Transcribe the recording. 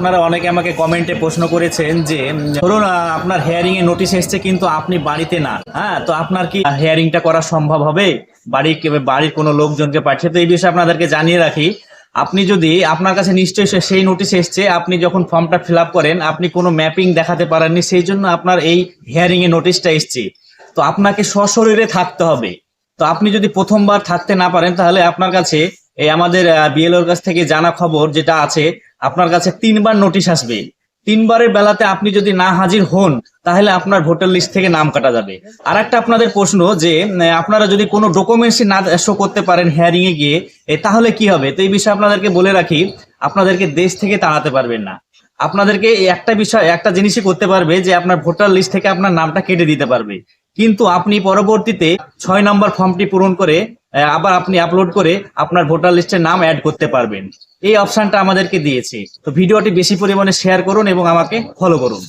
আপনারা অনেকে আমাকে কমেন্টে প্রশ্ন করেছেন যে, ধরুন আপনার হেয়ারিং এ নোটিশ এসছে কিন্তু আপনি বাড়িতে না। হ্যাঁ তো আপনার কি হেয়ারিংটা করা সম্ভব হবে? বাড়ি বাড়ির কোনো লোকজনকে পাঠিয়ে তো এই বিষয়ে আপনাদেরকে জানিয়ে রাখি, আপনি যদি, আপনার কাছে নিশ্চয়ই সেই নোটিশ এসছে, আপনি যখন ফর্মটা ফিল করেন, আপনি কোনো ম্যাপিং দেখাতে পারেননি, সেই জন্য আপনার এই হেয়ারিং এ নোটিশটা এসছে। তো আপনাকে সশরীরে থাকতে হবে। তো আপনি যদি প্রথমবার থাকতে না পারেন, তাহলে আপনার কাছে এই আমাদের বিএলওর কাছ থেকে জানা খবর যেটা আছে, আপনার কাছে তিনবার নোটিশ আসবে। তিনবারের বেলাতে আপনি যদি না হাজির হন, তাহলে আপনার ভোটার লিস্ট থেকে নাম কাটা যাবে। আর একটা আপনাদের প্রশ্ন যে আপনারা যদি কোনো ডকুমেন্টস না শো করতে পারেন হেয়ারিং এ গিয়ে তাহলে কি হবে? তো এই বিষয়ে আপনাদেরকে বলে রাখি, আপনাদেরকে দেশ থেকে তাড়াতে পারবেন না। আপনাদেরকে একটা বিষয়, একটা জিনিসই করতে পারবে যে, আপনার ভোটার লিস্ট থেকে আপনার নামটা কেটে দিতে পারবে। কিন্তু আপনি পরবর্তীতে ছয় নম্বর ফর্মটি পূরণ করে আবার আপনি আপলোড করে আপনার ভোটার লিস্টের নাম অ্যাড করতে পারবেন। এই অপশনটা আমাদেরকে দিয়েছে। তো ভিডিওটি বেশি পরিমাণে শেয়ার করুন এবং আমাকে ফলো করুন।